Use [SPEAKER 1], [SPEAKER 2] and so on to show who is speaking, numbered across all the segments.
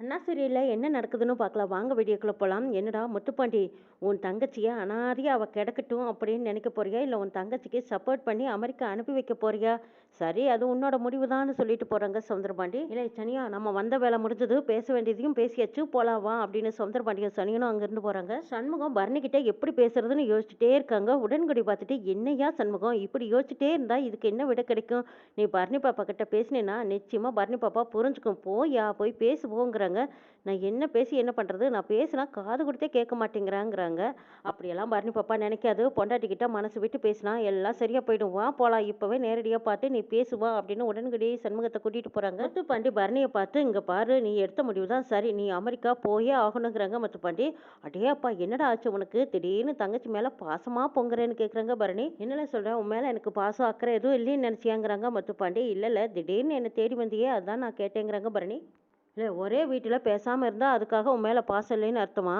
[SPEAKER 1] அண்ணாசரியில் என்ன நடக்குதுன்னு பார்க்கலாம். வாங்க வீடியோக்குள்ளே போகலாம் என்னடா முத்துப்பாண்டி உன் தங்கச்சியை அனாதையாக அவள் கிடக்கட்டும் அப்படின்னு நினைக்க போறியா? இல்லை உன் தங்கச்சிக்கு சப்போர்ட் பண்ணி அமெரிக்கா அனுப்பி வைக்க போறியா? சரி அது உன்னோட முடிவு சொல்லிட்டு போகிறாங்க சவுந்தரபாண்டி இல்லை சனியா நம்ம வந்த வேலை முடிஞ்சது பேச வேண்டியதையும் பேசியாச்சு போலாம் வா அப்படின்னு சவுந்தரபாண்டியும் சனியனும் அங்கேருந்து போகிறாங்க சண்முகம் பரணிக்கிட்ட எப்படி பேசுறதுன்னு யோசிச்சுட்டே இருக்காங்க. உடன்குடி பார்த்துட்டு என்னையா சண்முகம் இப்படி யோசிச்சுட்டே இருந்தா இதுக்கு என்ன விட கிடைக்கும்? நீ பரணி பாப்பா கிட்ட பேசினேன்னா நிச்சயமா பரணி பாப்பா புரிஞ்சுக்கும். போயா போய் பேசுவோங்கிறாங்க. நான் என்ன பேசி என்ன பண்ணுறது நான் பேசினா காது கொடுத்தே கேட்க மாட்டேங்கிறாங்கிறாங்க. அப்படியெல்லாம் பரணி பாப்பா நினைக்காது. பொண்டாட்டிக்கிட்ட மனசு விட்டு பேசினா எல்லாம் சரியாக போயிடும். வா போகலாம் இப்போவே நேரடியாக பார்த்து நீ பேசுவா அப்படின்னு உடன்கடி சண்முகத்தை கூட்டிகிட்டு போகிறாங்க முத்துப்பாண்டி பரணியை பார்த்து இங்கே பாரு நீ எடுத்த முடிவு தான் சரி. நீ அமெரிக்கா போயே ஆகணுங்கிறாங்க முத்துப்பாண்டி அடே அப்பா என்னடா ஆச்சு உனக்கு? திடீர்னு தங்கச்சி மேலே பாசமாக பொங்குறேன்னு கேட்குறாங்க பரணி. என்னென்ன சொல்கிறேன் உன் மேலே எனக்கு பாசம் அக்கறை எதுவும் இல்லைன்னு நினச்சியாங்கிறாங்க முத்துப்பாண்டி இல்லை இல்லை. திடீர்னு என்னை தேடி வந்தியே அதான் நான் கேட்டேங்கிறாங்க பரணி. இல்லை ஒரே வீட்டில் பேசாமல் இருந்தால் அதுக்காக உன் மேலே பாசம் இல்லைன்னு அர்த்தமா?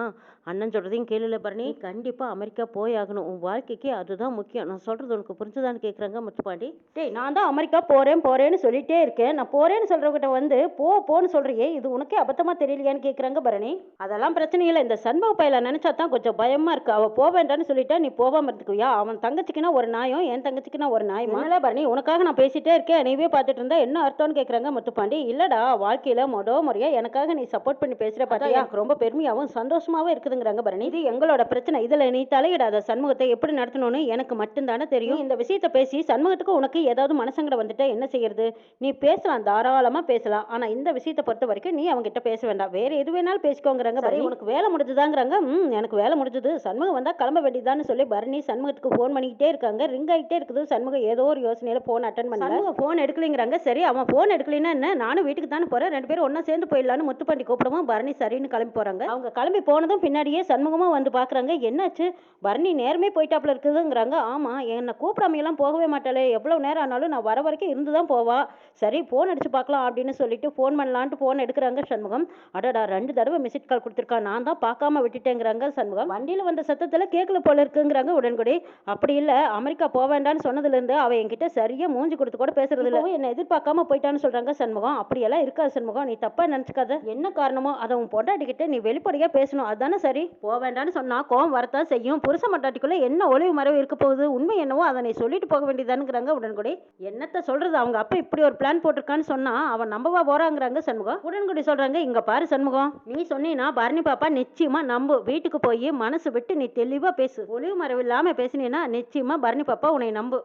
[SPEAKER 1] அண்ணன் சொல்கிறதையும் கேளுல பரணி. கண்டிப்பாக அமெரிக்கா போய் ஆகணும். உன் வாழ்க்கைக்கு அதுதான் முக்கியம். நான் சொல்கிறது உனக்கு புரிஞ்சுதான்னு கேட்குறாங்க முத்துப்பாண்டி. டேய் நான் தான் அமெரிக்கா போகிறேன் போகிறேன்னு சொல்லிட்டே இருக்கேன். நான் போகிறேன்னு சொல்கிறவங்கிட்ட வந்து போ போன்னு சொல்கிறியே இது உனக்கே அபத்தமாக தெரியலையான்னு கேட்குறாங்க பரணி. அதெல்லாம் பிரச்சனை இல்லை. இந்த சண்முக பையில நினச்சா தான் கொஞ்சம் பயமாக இருக்குது அவள் போக வேண்டாம்னு சொல்லிட்டா நீ போகாமல் இருந்துக்குவியா? அவன் தங்கச்சிக்குன்னா ஒரு நியாயம் என் தங்கச்சிக்குன்னா ஒரு நியாயமா இல்லை பரணி உனக்காக நான் பேசிட்டே இருக்கேன். நீவே பார்த்துட்டு இருந்தா என்ன அர்த்தம்னு கேட்குறாங்க முத்துப்பாண்டி. இல்லைடா வாழ்க்கையில் மொத முறையா எனக்காக நீ சப்போர்ட் பண்ணி பேசுகிற பார்த்தா எனக்கு ரொம்ப பெருமையாகவும் சந்தோஷமாகவும் இருக்குதுங்கிறாங்க பரணி. இது எங்களோட பிரச்சனை. இதில் நீ தலையிடாத. சண்முகத்தை எப்படி நடத்தணும்னு எனக்கு மட்டும்தானே தெரியும். இந்த விஷயத்தை பேசி சண்முகத்துக்கு உனக்கு ஏதாவது மனசங்கடம் வந்துட்டா என்ன செய்யறது? நீ பேசலாம். தாராளமாக பேசலாம். ஆனால் இந்த விஷயத்தை பொறுத்த வரைக்கும் நீ அவங்ககிட்ட பேச வேண்டாம். வேற எது வேணாலும் பேசிக்கோங்கிறாங்க சரி. உனக்கு வேலை முடிஞ்சுதாங்கிறாங்க. ம் எனக்கு வேலை முடிஞ்சது. சண்முகம் வந்தால் கிளம்ப வேண்டியதான்னு சொல்லி பரணி சண்முகத்துக்கு ஃபோன் பண்ணிக்கிட்டே இருக்காங்க. ரிங் ஆகிட்டே இருக்குது. சண்முகம் ஏதோ ஒரு யோசனையில் ஃபோன் அட்டன் சண்முகம் ஃபோன் எடுக்கலைங்கிறாங்க. சரி அவன் ஃபோன் எடுக்கலைன்னா என்ன? நானும் வீட்டுக்கு தானே போகிறேன் ரெண்டு பேரும் ஒன்றா சேர்ந்து சேர்ந்து போயிடலான்னு முத்துப்பாண்டி கூப்பிடவும் பரணி சரின்னு கிளம்பி போகிறாங்க அவங்க கிளம்பி போனதும் பின்னாடியே சண்முகமாக வந்து பார்க்குறாங்க என்னாச்சு? பரணி நேரமே போயிட்டாப்புல இருக்குதுங்கிறாங்க. ஆமாம் என்னை கூப்பிடாமையெல்லாம் போகவே மாட்டாளே. எவ்வளோ நேரம் ஆனாலும் நான் வர வரைக்கும் இருந்து தான் போவா. சரி ஃபோன் அடித்து பார்க்கலாம் அப்படின்னு சொல்லிட்டு ஃபோன் பண்ணலான்ட்டு ஃபோன் எடுக்கிறாங்க சண்முகம். அடடா ரெண்டு தடவை மிஸ்ட் கால் கொடுத்துருக்கான் நான் தான் பார்க்காம விட்டுட்டேங்கிறாங்க சண்முகம். வண்டியில் வந்த சத்தத்தில் கேட்கல போல இருக்குங்கிறாங்க உடன்குடி. அப்படி இல்லை அமெரிக்கா போவேண்டான்னு சொன்னதுலேருந்து அவள் என்கிட்ட சரியாக மூஞ்சி கொடுத்து கூட பேசுறது இல்லை என்னை எதிர்பார்க்காம போயிட்டான்னு சொல்கிறாங்க சண்முகம். அப்படியெல்லாம் இருக்காது சண்முகம். நீ தப்பாக நினச்சிக்காத. என்ன காரணமோ அதை உன் பொண்டாட்டிக்கிட்ட நீ வெளிப்படையாக பேசணும். அதுதானே சரி? போக வேண்டாம்னு சொன்னால் கோவம் வரத்தான் செய்யும். புருஷ மட்டாட்டிக்குள்ளே என்ன ஒளிவு மறைவு இருக்க போகுது? உண்மை என்னவோ அதை நீ சொல்லிட்டு போக வேண்டியதானுங்கிறாங்க உடன்குடி. என்னத்த சொல்கிறது அவங்க அப்பா இப்படி ஒரு பிளான் போட்டிருக்கான்னு சொன்னால் அவன் நம்பவா போகிறாங்கிறாங்க சண்முகம். உடன்குடி சொல்கிறாங்க இங்கே பாரு சண்முகம். நீ சொன்னீன்னா பரணி பாப்பா நிச்சயமா நம்பு. வீட்டுக்கு போய் மனசு விட்டு நீ தெளிவாக பேசு. ஒளிவு மறைவு இல்லாமல் பேசினீன்னா நிச்சயமா பரணி பாப்பா உன்னை நம்பு.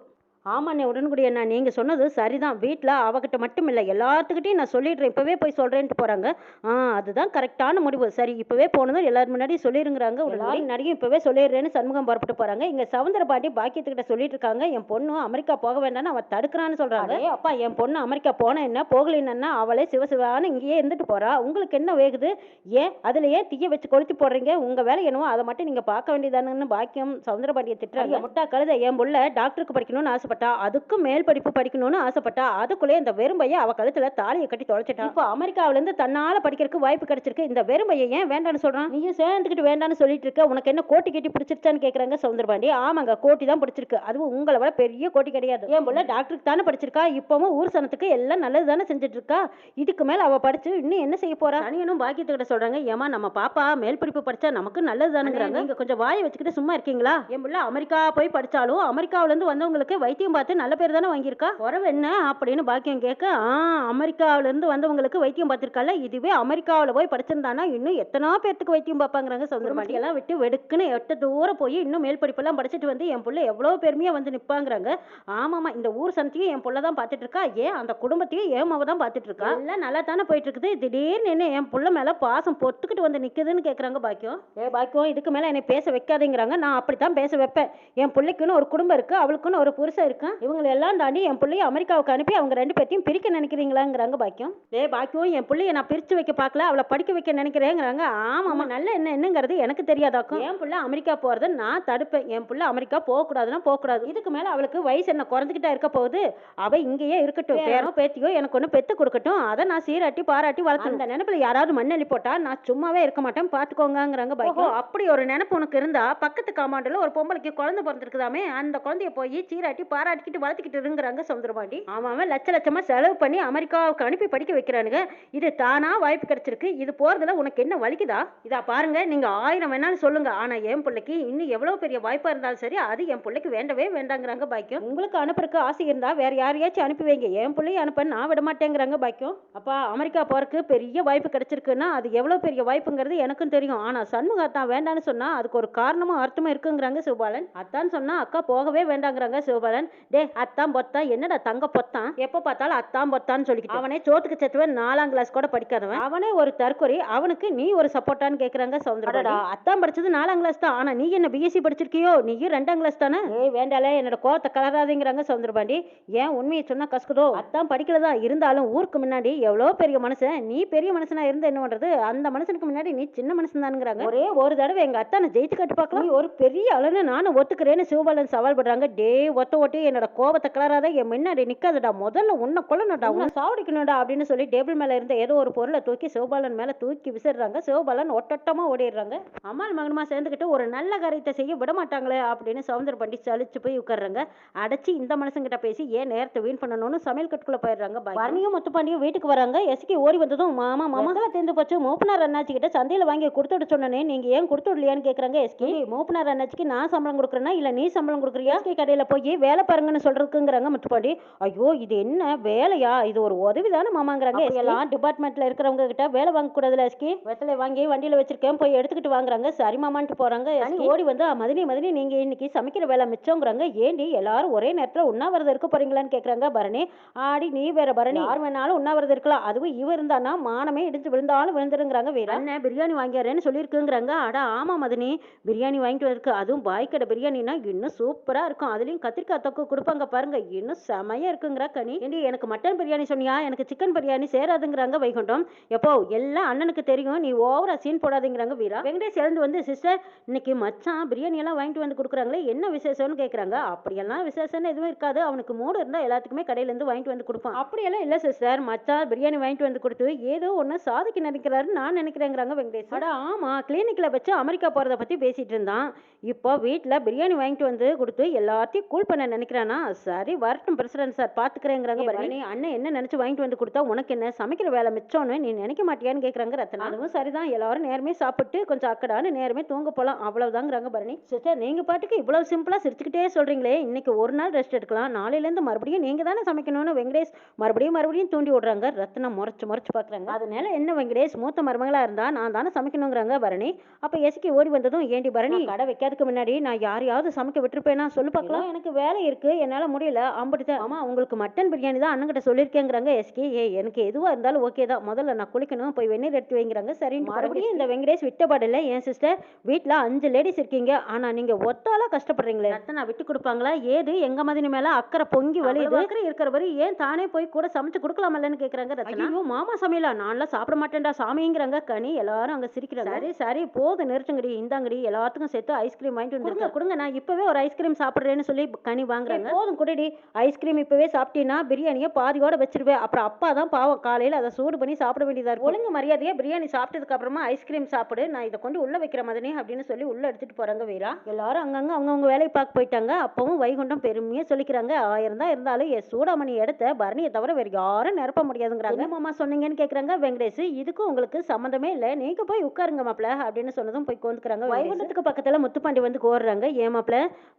[SPEAKER 1] ஆமாண்ணே உடன்குடி அண்ணா. நீங்கள் சொன்னது சரிதான். வீட்டில் அவகிட்ட மட்டும் இல்லை எல்லாத்துக்கிட்டையும் நான் சொல்லிடுறேன். இப்போவே போய் சொல்கிறேன்ட்டு போகிறாங்க ஆ அதுதான் கரெக்டான முடிவு. சரி இப்போவே போனதும் எல்லாரும் முன்னாடி சொல்லிடுங்கிறாங்க எல்லாரும் முன்னாடியும் இப்போவே சொல்லிடுறேன்னு சண்முகம் புறப்பட்டு போகிறாங்க இங்கே சவுந்தர பாட்டி பாக்கியத்துக்கிட்ட சொல்லிட்டு இருக்காங்க என் பொண்ணு அமெரிக்கா போக வேண்டாம்னு அவள் தடுக்கிறான்னு சொல்கிறாங்க அப்பா. என் பொண்ணு அமெரிக்கா போன என்ன? போகலைன்னா அவளே சிவசிவான்னு இங்கேயே இருந்துட்டு போகிறா உங்களுக்கு என்ன வேகுது? ஏன்? அதில் ஏன் தீய வச்சு கொளுத்தி போடுறீங்க? உங்கள் வேலை என்னவோ அதை மட்டும் நீங்கள் பார்க்க வேண்டியதானுன்னு பாக்கியம் சவுந்தர பாட்டியை திட்டுறாங்க. முட்டா கழுத என் புள்ள டாக்டருக்கு படிக்கணும்னு ஆசைப்பட்டா அதுக்கும் மேல் படிப்பு படிக்கணும்னு ஆசைப்பட்டா அதுக்குள்ளே இந்த வெறும்பைய அவ கழுத்துல தாலியை கட்டி தொலைச்சிட்டா இப்போ அமெரிக்காவில இருந்து தன்னால படிக்கிறதுக்கு வாய்ப்பு கிடைச்சிருக்கு. இந்த வெறும்பைய ஏன் வேண்டாம்னு சொல்றான்? நீயும் சேர்ந்துக்கிட்டு வேண்டாம்னு சொல்லிட்டு இருக்க. உனக்கு என்ன கோட்டி கட்டி பிடிச்சிருச்சான்னு கேக்குறாங்க சவுந்தரபாண்டி. ஆமாங்க கோட்டி தான் பிடிச்சிருக்கு. அதுவும் உங்களை விட பெரிய கோட்டி கிடையாது. ஏன் புள்ள? டாக்டருக்கு தானே படிச்சிருக்கா? இப்பவும் ஊர் சனத்துக்கு எல்லாம் நல்லது தானே செஞ்சுட்டு இருக்கா இதுக்கு மேல அவ படிச்சு இன்னும் என்ன செய்ய போறா? தனியனும் பாக்கியத்துக்கிட்ட சொல்றாங்க ஏமா நம்ம பாப்பா மேல் படிப்பு படிச்சா நமக்கு நல்லது தானுங்கிறாங்க நீங்க கொஞ்சம் வாயை வச்சுக்கிட்டு சும்மா இருக்கீங்களா? என் புள்ள? அமெரிக்கா போய் படிச்சாலும் அமெரிக்காவில இருந்து வந்தவங்களுக்கு வைத்தியம் பார்த்து நல்ல பேர் தானே வாங்கியிருக்கா? குறவு என்ன அப்படின்னு பாக்கியம் கேட்க ஆ அமெரிக்காவில இருந்து வந்தவங்களுக்கு வைத்தியம் பார்த்திருக்கால இதுவே அமெரிக்காவில் போய் படிச்சிருந்தானா? இன்னும் எத்தனை பேர்த்துக்கு வைத்தியம் பார்ப்பாங்கிறாங்க சவுந்தரபாண்டி எல்லாம் விட்டு வெடுக்குன்னு எட்ட தூரம் போய் இன்னும் மேல் படிப்பெல்லாம் படிச்சுட்டு வந்து என் புள்ள எவ்வளோ பெருமையா வந்து நிற்பாங்கிறாங்க ஆமாமா இந்த ஊர் சனத்தையும் என் புள்ள தான் பார்த்துட்டு இருக்கா ஏன் அந்த குடும்பத்தையும் ஏன் அவ தான் பார்த்துட்டு இருக்கா எல்லாம் நல்லா தானே போயிட்டு இருக்குது திடீர்னு என்ன என் புள்ள மேல பாசம் பொத்துக்கிட்டு வந்து நிக்குதுன்னு கேட்குறாங்க பாக்கியம். ஏ பாக்கியம் இதுக்கு மேல என்னை பேச வைக்காதீங்கிறாங்க. நான் அப்படித்தான் பேச வைப்பேன். என் பிள்ளைக்குன்னு ஒரு குடும்பம் இருக்கு அவளுக்குன்னு ஒரு புருஷன் இருக்கு இவங்களை எல்லாம் தாண்டி என் பிள்ளைய அமெரிக்காவுக்கு அனுப்பி அவங்க ரெண்டு பேர்த்தையும் பிரிக்க நினைக்கிறீங்களாங்கிறாங்க பாக்கியம். ஏ பாக்கியம் என் பிள்ளைய நான் பிரிச்சு வைக்க பார்க்கல அவளை படிக்க வைக்க நினைக்கிறேங்கிறாங்க. ஆமாமா நல்ல என்ன என்னங்கிறது எனக்கு தெரியாதாக்கும். என் பிள்ளை அமெரிக்கா போறதை நான் தடுப்பேன். என் பிள்ளை அமெரிக்கா போகக்கூடாதுன்னா போகக்கூடாது. இதுக்கு மேல அவளுக்கு வயசு என்ன குறைஞ்சிக்கிட்டா இருக்க போகுது. அவ இங்கேயே இருக்கட்டும். பேரோ பேத்தியோ எனக்கு ஒன்று பெத்து கொடுக்கட்டும். அதை நான் சீராட்டி பாராட்டி வளர்த்து அந்த நினைப்புல யாராவது மண்ணெளி போட்டா நான் சும்மாவே இருக்க மாட்டேன். பாத்துக்கோங்கங்கிறாங்க பாக்கியம். அப்படி ஒரு நினைப்பு உனக்கு இருந்தா பக்கத்து காமாண்டில் ஒரு பொம்பளைக்கு குழந்தை பிறந்திருக்குதாமே அந்த குழந்தைய போய் சீராட்டி பாராட்டிக்கிட்டு வளர்த்துக்கிட்டு இருங்கிறாங்க சவுந்தரபாண்டி அவன் அவன் லட்ச லட்சமாக செலவு பண்ணி அமெரிக்காவுக்கு அனுப்பி படிக்க வைக்கிறானுங்க. இது தானாக வாய்ப்பு கிடைச்சிருக்கு. இது போகிறதுல உனக்கு என்ன வலிக்குதா? இதா பாருங்க நீங்கள் ஆயிரம் வேணாலும் சொல்லுங்கள் ஆனால் என் பிள்ளைக்கு இன்னும் எவ்வளோ பெரிய வாய்ப்பாக இருந்தாலும் சரி அது என் பிள்ளைக்கு வேண்டவே வேண்டாங்கிறாங்க பாக்கியம். உங்களுக்கு அனுப்புறதுக்கு ஆசை இருந்தால் வேறு யாரையாச்சும் அனுப்பி வைங்க. என் பிள்ளையை அனுப்ப நான் விட மாட்டேங்கிறாங்க பாக்கியம். அப்பா அமெரிக்கா போறதுக்கு பெரிய வாய்ப்பு கிடைச்சிருக்குன்னா அது எவ்வளோ பெரிய வாய்ப்புங்கிறது எனக்கும் தெரியும். ஆனால் சண்முகா தான் வேண்டான்னு சொன்னால் அதுக்கு ஒரு காரணமும் அர்த்தமும் இருக்குங்கிறாங்க சிவபாலன். அத்தான் சொன்னால் அக்கா போகவே வேண்டாங்கிறாங்க சிவபாலன். டே அத்தான் பொத்தான். என்னடா தங்க பொத்தான்? எப்ப பார்த்தாலும் அத்தான் பொத்தான்னு சொல்லிக்கிட்டு. அவனே சோத்துக்கு செத்துவன் நாலாம் கிளாஸ் கூட படிக்காதவன். அவனே ஒரு தற்கொலை அவனுக்கு நீ ஒரு சப்போர்ட்டான்னு கேக்குறாங்க சவுந்தரடா அத்தான் படிச்சது நாலாம் கிளாஸ் தான். ஆனா நீ என்ன பிஎஸ்சி படிச்சிருக்கியோ? நீயும் ரெண்டாம் கிளாஸ் தானே? ஏய் வேண்டாலே என்னோட கோவத்தை கலராதீங்கிறாங்க சவுந்தரபாண்டி. ஏன் உண்மையை சொன்னா கசக்குதோ? அத்தான் படிக்கலதா இருந்தாலும் ஊருக்கு முன்னாடி எவ்வளோ பெரிய மனுஷன்? நீ பெரிய மனுஷனா இருந்து என்ன பண்றது? அந்த மனுஷனுக்கு முன்னாடி நீ சின்ன மனுஷன் தானுங்கிறாங்க. ஒரே ஒரு தடவை எங்க அத்தானை ஜெயிச்சு கட்டு பார்க்கலாம். ஒரு பெரிய அளவுன்னு நானும் ஒத்துக்கிறேன்னு சிவபாலன் சவால் பண்றாங்க டே ஒத்த ஒட்டி என்னோட கோபத்தை கலராத என் முன்னாடி நிக்காதடா முதல்ல உன்னை கொல்லணும்டா உன்னை சாவடிக்கணும்டா அப்படின்னு சொல்லி டேபிள் மேல இருந்த ஏதோ ஒரு பொருளை தூக்கி சிவபாலன் மேல தூக்கி விசிறாங்க. சிவபாலன் ஒட்டொட்டமா ஓடிடுறாங்க. அம்மாள் மகனுமா சேர்ந்துக்கிட்டு ஒரு நல்ல காரியத்தை செய்ய விட மாட்டாங்களே அப்படின்னு சவுந்தர பண்டி சலிச்சு போய் உட்கார்றாங்க. அடைச்சி இந்த மனுஷங்கிட்ட பேசி ஏன் நேரத்தை வீண் பண்ணணும்னு சமையல் கட்டுக்குள்ள போயிடுறாங்க. பரணியும் முத்துப்பாண்டியும் வீட்டுக்கு வராங்க. எஸ்கி ஓடி வந்ததும் மாமா மாமா. தேர்ந்து போச்சு? மூப்பனார் அண்ணாச்சி கிட்ட சந்தையில வாங்கி கொடுத்து விட சொன்னனே நீங்க ஏன் கொடுத்து விடலையான்னு கேக்குறாங்க எஸ்கி. மூப்பனார் அண்ணாச்சிக்கு நான் சம்பளம் கொடுக்குறேன்னா இல்ல நீ சம்பளம் கொடுக்குறியா? எஸ்கி கடையில போய் வேலை பாருங்கன்னு சொல்றதுக்குங்கிறாங்க. முத்துப்பாண்டி ஐயோ இது என்ன வேலையா? இது ஒரு உதவி தானே மாமாங்கிறாங்க எல்லாம் டிபார்ட்மெண்ட்ல இருக்கிறவங்க கிட்ட வேலை வாங்க கூடாதுல எஸ்கி. வெத்தலை வாங்கி வண்டியில வச்சிருக்கேன். போய் எடுத்துக்கிட்டு வாங்குறாங்க. சரி மாமான்ட்டு போறாங்க ஓடி வந்து "ஆ, மதினி மதினி நீங்க இன்னைக்கு சமைக்கிற வேலை மிச்சங்கிறாங்க. ஏண்டி எல்லாரும் ஒரே நேரத்துல உண்ணாவிரதம் இருக்க போறீங்களான்னு கேக்குறாங்க பரணி. ஆடி நீ வேற பரணி. யார் வேணாலும் உண்ணாவிரதம் இருக்கலாம். அதுவும் இவ இருந்தானா? மானமே இடிஞ்சு விழுந்தாலும் விழுந்துருங்கிறாங்க வீர. அண்ணன் பிரியாணி வாங்கியாரேன்னு சொல்லியிருக்குங்கிறாங்க. அட ஆமா மதினி. பிரியாணி வாங்கிட்டு வந்திருக்கு. அதுவும் பாய் கடை பிரியாணினா இன்னும் சூப்பரா இருக்கும். அதுலயும் கத்திரிக்காய் தொக்கு கொடுப்பாங்க பாருங்க. இன்னும் செமையா இருக்குங்கிற கனி. ஏண்டி எனக்கு மட்டன் பிரியாணி சொன்னியா? எனக்கு சிக்கன் பிரியாணி சேராதுங்கிறாங்க வைகுண்டம். எப்போ? எல்லாம் அண்ணனுக்கு தெரியும். நீ ஓவரா சீன் போடாதுங்கிறாங்க வீரா. வெங்கடேஷ் எழுந்து வந்து சிஸ்டர் இன்னைக்கு மச்சான் பிரியாணி எல்லாம் வாங்கிட்டு வந்து கொடுக்குறாங்களே என்ன விசேஷம்னு கேட்குறாங்க அப்படியெல்லாம் விசேஷம்னு எதுவும் இருக்காது. அவனுக்கு மூடு இருந்தால் எல்லாத்துக்குமே கடையில இருந்து வாங்கிட்டு வந்து கொடுப்பான். அப்படியெல்லாம் இல்ல சிஸ்டர். மச்சான் பிரியாணி வாங்கிட்டு வந்து கொடுத்து ஏதோ ஒண்ணு சாதிக்க நினைக்கிறாரு நான் நினைக்கிறேங்கிறாங்க வெங்கடேஷ். அட ஆமா. கிளினிக்கில் வச்சு அமெரிக்கா போறத பத்தி பேசிட்டு இருந்தான். இப்போ வீட்டில் பிரியாணி வாங்கிட்டு வந்து கொடுத்து எல்லாத்தையும் கூல் பண்ண நினைக்கிறானா சரி வரட்டும் பிரசிடன்ட் சார் பாத்துக்கிறேங்கிறாங்க பரணி அண்ணன் என்ன நினைச்சு வாங்கிட்டு வந்து கொடுத்தா உனக்கு என்ன? சமைக்கிற வேலை மிச்சம்னு நீ நினைக்க மாட்டியான்னு கேக்குறாங்க ரத்னா அதுவும் சரிதான். எல்லாரும் நேரமே சாப்பிட்டு கொஞ்சம் அக்கடான்னு நேரமே தூங்க போலாம். அவ்வளவுதாங்கிறாங்க பரணி. சிஸ்டர் நீங்க பாட்டுக்கு இவ்வளவு சிம்பிளா சிரிச்சுக்கிட்டே சொல்றீங்களே. இன்னைக்கு ஒரு நாள் ரெஸ்ட் எடுக்கலாம். நாளையில இருந்து மறுபடியும் நீங்க தானே சமைக்கணும்னு வெங்கடேஷ் மறுபடியும் மறுபடியும் தூண்டி விடுறாங்க ரத்னா முறைச்சு முறைச்சு பாக்குறாங்க. அதனால என்ன வெங்கடேஷ்? மூத்த மருமகளா இருந்தா நான் தானே சமைக்கணுங்கிறாங்க பரணி. அப்ப எஸ்கி ஓடி வந்ததும் ஏண்டி பரணி கடை வைக்காததுக்கு முன்னாடி நான் யாரையாவது சமைக்க விட்டுருப்பேனா? சொல்லு பார்க்கலாம் எனக்கு வேலை இருக்கு என்னால முடியல. அம்படுத்த ஆமா உங்களுக்கு மட்டன் பிரியாணி தான் அண்ணன்கிட்ட சொல்லியிருக்கேங்கிறாங்க எஸ்கி ஏ எனக்கு எதுவா இருந்தாலும் ஓகே தான். முதல்ல நான் குளிக்கணும் போய் வெந்நீர் எடுத்து வைங்கிறாங்க. சரி மறுபடியும் இந்த வெங்கடேஷ் விட்டபாடில்ல என் சிஸ்டர் வீட்ல அஞ்சு லேடிஸ் இருக்கீங்க. ஆனா நீங்க ஒத்தாலா கஷ்டப்படுறீங்களே. அத்தனை விட்டு கொடுப்பாங்களா? ஏது? எங்க மதினி மேல அக்கறை பொங்கி வலியுது அக்கறை இருக்கிறவரு ஏன் தானே போய் கூட சமைச்சு கொடுக்கலாமல்லன்னு கேக்குறாங்க ரத்னா ஐயோ மாமா சமையலா? நான்லாம் சாப்பிட மாட்டேன்டா சாமிங்கிறாங்க. கனி எல்லாரும் அங்க சிரிக்கிறாங்க. சரி சரி. போதும் நிறுத்துங்கடி இந்தாங்கடி. எல்லாத்துக்கும் சேர்த்து ஐஸ்கிரீம் வாங்கிட்டு வந்து கொடுங்க நான் இப்பவே ஒரு ஐஸ்கிரீம் சாப்பிடுறேன்னு சொல்லி கனி வாங்குறாங்க. போதும் குடிடி. ஐஸ்கிரீம் இப்பவே சாப்பிட்டீங்கன்னா பிரியாணியை பாதியோட வச்சிருவேன் அப்புறம் அப்பா தான் பாவம். காலையில அதை சூடு பண்ணி சாப்பிட வேண்டியதா இருக்கும். ஒழுங்கு மரியாதையா பிரியாணி சாப்பிட்டதுக்கு அப்புறமா ஐஸ்கிரீம் சாப்பிடு. நான் இதை கொண்டு உள்ள வைக்கிற மதனே அப்படின்னு சொல்லி உள்ள எடுத்துட்டு போறாங்க வீரா. எல்லாரும் அங்கங்க அவங்கவுங்க வேலையை பார்க்க போயிட்டாங்க. அப்பவும் வைகுண்டம் பெருமையா சொல்லிக்கிறாங்க. ஆயிரம் தான் இருந்தாலும் என் சூடாமணி இடத்த பரணியை தவிர வேற யாரும் நிரப்ப முடியாதுங்கிறாங்க. மாமா சொன்னீங்கன்னு கேக்குறாங்க. வெங்கடேஷ் இதுக்கும் உங்களுக்கு சம்மந்தமே இல்லை. நீங்க போய் உட்காருங்க மாப்ள அப்படின்னு சொன்னதும் போய் கோந்துக்கிறாங்க. வைகுண்டத்துக்கு பக்கத்துல முத்துப்பாண்டி வந்து கோர்றாங்க. ஏன் மாப்ள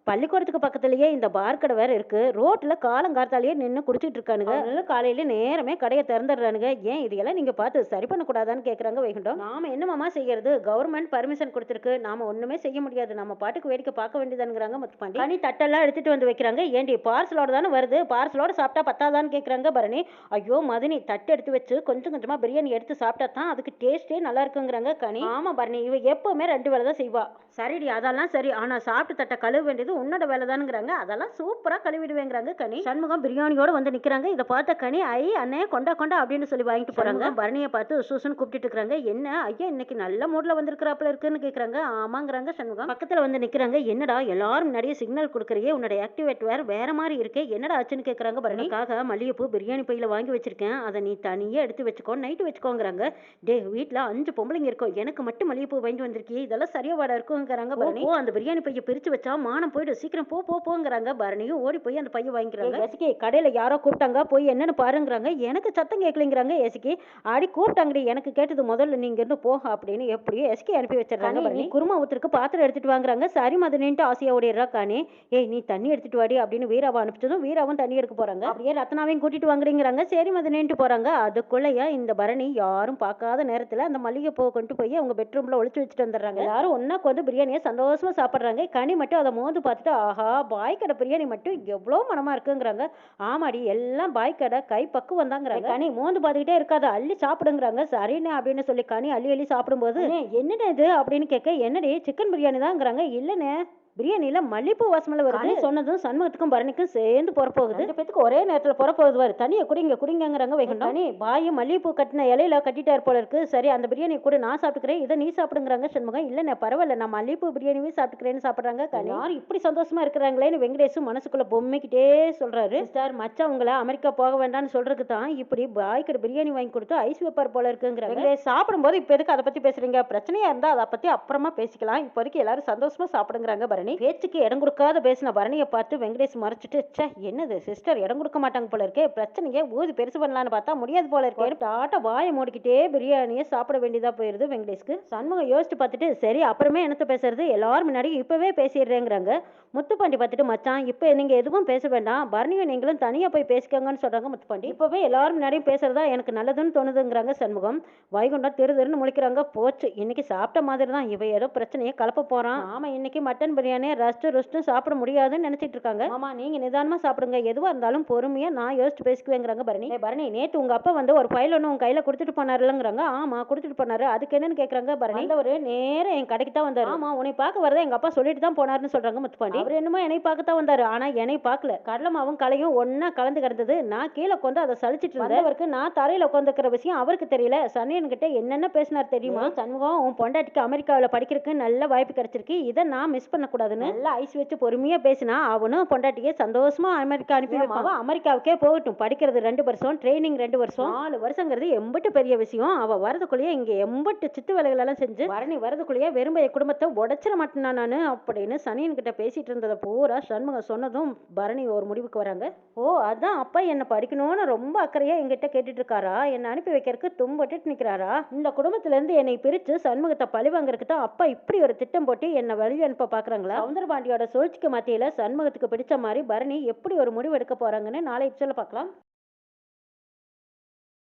[SPEAKER 1] பள்ளிக்கூடத்துக்கு பக்கத்துலயே இந்த பார் கடை வேற இருக்கு. ரோட்ல காலங்கார்த்தாலேயே நின்னு குடிச்சிட்டு இருக்கானுங்க அதனால காலையில நேரமே கடையை திறந்துடுறானுங்க. ஏன் இதையெல்லாம் நீங்க பார்த்து சரி பண்ணக்கூடாதான்னு கேக்குறாங்க வைகுண்டம். நாம என்ன மாமா செய்யறது? கவர்மெண்ட் பர்மிஷன் கொடுத்துருக்கு. நாம ஒண்ணுமே செய்ய முடியாது. நம்ம பாட்டுக்கு வேடிக்கை பார்க்க வேண்டியதானுங்கிறாங்க முத்துப்பாண்டி பனி தட்டெல்லாம் எடுத்துட்டு வந்து வைக்கிறாங்க. ஏண்டி பார்சலோட தானே வருது? பார்சலோட சாப்பிட்டா பத்தாதான்னு கேக்குறாங்க பரணி. ஐயோ மதினி தட்டு எடுத்து வச்சு கொஞ்சம் கொஞ்சமா பிரியாணி எடுத்து சாப்பிட்டா தான் அதுக்கு டேஸ்டே நல்லா இருக்குங்கிறாங்க கனி. ஆமா பரணி. இவ எப்பவுமே ரெண்டு வேலை தான் செய்வா. சரிடி அதெல்லாம் சரி. ஆனா சாப்பிட்டு தட்டை கழுவ வேண்டியது உன்னோட வேலை தானுங்கிறாங்க அதெல்லாம் சூப்பரா கழுவிடுவேங்கிறாங்க கனி. சண்முகம் பிரியாணியோட வந்து நிக்கிறாங்க. இதை பார்த்த கனி ஐ அண்ணே கொண்டா கொண்டா அப்படின்னு சொல்லி வாங்கிட்டு போறாங்க. பரணியை பார்த்து சூசன் கூப்பிட்டு இருக்காங்க என்ன ஐயா இன்னைக்கு நல்ல மூட்ல வந்திருக்கிறாப்புல இருக்குன்னு கேக்குறாங்க. ஆமாங்கிறாங்க சண்முகம். பக்கத்துல வந்து நிக்கிறாங்க. என்னடா எல்லாரும் நிறைய சிக்னல் கொடுக்குறியே உன்னோட ஆக்டிவேட் வேற வேற மாதிரி இருக்கே என்னடா ஆச்சுன்னு கேக்குறாங்க பரணிக்காக மல்லிகைப்பூ பிரியாணி பையில வாங்கி வச்சிருக்கேன். அதை நீ தனியா எடுத்து வச்சுக்கோ நைட்டு வச்சுக்கோங்கிறாங்க. டே வீட்ல அஞ்சு பொம்பளைங்க இருக்கோம். எனக்கு மட்டும் மல்லிகைப்பூ வாங்கி வந்திருக்கியே இதெல்லாம் சரியா வாடா இருக்குங்கிறாங்க பரணி. அந்த பிரியாணி பைய பிரிச்சு வச்சா மானம் போயிடும். சீக்கிரம் போ போ போங்கிறாங்க பரணி பரணியும் ஓடி போய் அந்த பையன் வாங்கிக்கிறாங்க. எசிக்கி கடையில் யாரோ கூப்பிட்டாங்க போய் என்னன்னு பாருங்கிறாங்க. எனக்கு சத்தம் கேட்கலைங்கிறாங்க எசிக்கி ஆடி கூப்பிட்டாங்கடி எனக்கு கேட்டது முதல்ல நீங்க இருந்து போக அப்படின்னு எப்படியோ எஸ்கே அனுப்பி வச்சிடறாங்க நீ குருமா ஊத்துறதுக்கு பாத்திரம் எடுத்துட்டு வாங்குறாங்க. சரி மதனின்ட்டு ஆசையா ஓடிடுறா காணி ஏய் நீ தண்ணி எடுத்துட்டு வாடி அப்படின்னு வீராவை அனுப்பிச்சதும் வீராவும் தண்ணி எடுக்க போறாங்க. அப்படியே ரத்னாவையும் கூட்டிட்டு வாங்குறீங்கிறாங்க. சரி மதனின்ட்டு போறாங்க. அதுக்குள்ளேயா இந்த பரணி யாரும் பார்க்காத நேரத்துல அந்த மல்லிகை பூவை கொண்டு போய் அவங்க பெட்ரூம்ல ஒளிச்சு வச்சுட்டு வந்துடுறாங்க. எல்லாரும் ஒண்ணா வந்து பிரியாணியை சந்தோஷமா சாப்பிடுறாங்க. கனி மட்டும் அதை மோந்து பார்த்துட்டு ஆஹா பாய் கடை பிரியாணி மட்டும் எவ்வளோ மனமா இருக்குங்கிறாங்க. ஆமாடி எல்லாம் பாய் கடை கை பக்குவம் தாங்கிறாங்க கனி மோந்து பார்த்துக்கிட்டே இருக்காது அள்ளி சாப்பிடுங்கிறாங்க. சரிண்ணே அப்படின்னு சொல்லி கனி அள்ளி அள்ளி சாப்பிடும்போது "அண்ணே, என்னண்ணே இது அப்படின்னு கேட்க என்னடி சிக்கன் பிரியாணி தாங்கிறாங்க. இல்லைண்ணே. பிரியாணியில மல்லிப்பூ வாசமில் வருது. சொன்னதும் சண்முகத்துக்கும் பரணிக்கும் சேர்ந்து போகுது ரெண்டு பேத்துக்கு ஒரே நேரத்தில் போகுது வாரு தனியை குடிங்க குடிங்கங்கிறாங்க வைகுண்டம் தனி பாயும் மல்லிகைப்பூ கட்டின இலையில கட்டிட்டார் போல இருக்கு. சரி அந்த பிரியாணி கூட நான் சாப்பிட்டுக்கிறேன். இதை நீ சாப்பிடுங்கிறாங்க சண்முகம். இல்லைண்ணே பரவாயில்ல. நான் மல்லிகைப்பூ பிரியாணிவே சாப்பிட்டுக்கிறேன்னு சாப்பிட்றாங்க யாரும் இப்படி சந்தோஷமா இருக்கிறாங்களேன்னு வெங்கடேஷும் மனசுக்குள்ள பொம்மைக்கிட்டே சொல்றாரு. சார் மச்சான் உங்களை அமெரிக்கா போக வேண்டாம்னு சொல்றதுக்கு தான் இப்படி பாய் கடை பிரியாணி வாங்கி கொடுத்து ஐஸ் வைப்பார் போல இருக்குங்கிறாங்க. வெங்கடேஷ் சாப்பிடும்போது இப்போ எதுக்கு அதை பத்தி பேசுறீங்க? பிரச்சனையா இருந்தா அதை பத்தி அப்புறமா பேசிக்கலாம். இப்போதைக்கு எல்லாரும் சந்தோஷமா சாப்பிடுங்கிறாங்க பரணி. பேச்சுக்கு இடம் கொடுக்காத பேசின பரணியை பார்த்து வெங்கடேஷ் மறைச்சிட்டு ச்சே என்னது? சிஸ்டர் இடம் கொடுக்க மாட்டாங்க போல இருக்கே. பிரச்சனையே ஊதி பெருசு பண்ணலான்னு பார்த்தா முடியாது போல இருக்கே. டாட்டா வாயை மூடிக்கிட்டே பிரியாணியை சாப்பிட வேண்டியதா போயிருது வெங்கடேஷ்க்கு. சண்முகம் யோசிச்சு பார்த்துட்டு சரி அப்புறமே என்னத்த பேசுறது? எல்லாரும் முன்னாடி இப்பவே பேசிடுறேங்கிறாங்க. முத்துப்பாண்டி பார்த்துட்டு மச்சான் இப்போ நீங்க எதுவும் பேச வேண்டாம். பரணியும் நீங்களும் தனியா போய் பேசிக்கோங்கன்னு சொல்றாங்க முத்துப்பாண்டி. இப்பவே எல்லாரும் முன்னாடியும் பேசுறதா எனக்கு நல்லதுன்னு தோணுதுங்கிறாங்க சண்முகம். வைகுண்டம் திரு திருன்னு முழிக்கிறாங்க. போச்சு. இன்னைக்கு சாப்பிட்ட மாதிரி தான் இவ ஏதோ பிரச்சனையை கலப்ப போறான். ஆமா இன்னைக்கு மட்டன் பிரியாணி ரஸ்ட்டு ருஸ்ட்டும் சாப்பிட முடியாதுன்னு நினைச்சிட்டு இருக்காங்க. ஆமா நீங்க நிதானமா சாப்பிடுங்க. எதுவா இருந்தாலும் பொறுமையா நான் யோசிச்சு பேசிக்குவேங்கிறாங்க பரணி. "ஏய் பரணி நேத்து உங்க அப்பா வந்து ஒரு ஃபைல் ஒன்று உங்க கையில கொடுத்துட்டு போனாருலங்கிறாங்க ஆமா கொடுத்துட்டு போனாரு. அதுக்கு என்னன்னு கேக்குறாங்க பரணி? ஒரு நேரம் என் கடைக்கு தான் வந்தாரு. ஆமா உன்னை பார்க்க வரதா எங்க அப்பா சொல்லிட்டு தான் போனாருன்னு சொல்றாங்க முத்துப்பாண்டி. அவர் என்னமோ என்னை பார்க்க தான் வந்தாரு. ஆனா என்னை பார்க்கல. கடலமாவும் கலையும் ஒண்ணா கலந்து கிடந்தது. நான் கீழே உட்காந்து அதை சலிச்சிட்டு இருந்தேன். அவருக்கு நான் தரையில உட்காந்துக்கிற விஷயம் அவருக்கு தெரியல. சன்னியன் கிட்ட என்னென்ன பேசினார் தெரியுமா? சண்முகம் உன் பொண்டாட்டிக்கு அமெரிக்காவில் படிக்கிறதுக்கு நல்ல வாய்ப்பு கிடைச்சிருக்கு. இதை நான் மிஸ் பண்ணக்கூடாதுன்னு நல்லா ஐஸ் வச்சு பொறுமையா பேசினா அவனும் பொண்டாட்டியை சந்தோஷமா அமெரிக்கா அனுப்பி அவன் அமெரிக்காவுக்கே போகட்டும். படிக்கிறது ரெண்டு வருஷம் ட்ரைனிங் ரெண்டு வருஷம். நாலு வருஷங்கிறது எம்பிட்டு பெரிய விஷயம். அவ வரதுக்குள்ளேயே இங்க எம்பிட்டு சித்து வேலைகள் எல்லாம் செஞ்சு வரணி வரதுக்குள்ளேயே வெறும் என் குடும்பத்தை உடைச்சிட மாட்டேனா நானு? அப்படின்னு சனியன் கிட்ட பேசிட்டு இருந்ததை பூரா சண்முகம் சொன்னதும் பரணி ஒரு முடிவுக்கு வராங்க. ஓ அதான் அப்பா என்ன படிக்கணும்னு ரொம்ப அக்கறையா என்கிட்ட கேட்டுட்டு இருக்காரா என்னை அனுப்பி வைக்கிறதுக்கு தும்பட்டுட்டு நிக்கிறாரா? இந்த குடும்பத்துல இருந்து என்னை பிரிச்சு சண்முகத்தை பழி வாங்குறதுக்கு தான் அப்பா இப்படி ஒரு திட்டம் போட்டு என்னை வழி அனுப்ப பாக்குறாங்களா சவுந்தரபாண்டியோட சூழ்ச்சிக்கு மத்தியில சண்முகத்துக்கு பிடிச்ச மாதிரி பரணி எப்படி ஒரு முடிவு எடுக்க போறாங்கன்னு நாளை சொல்ல பார்க்கலாம்.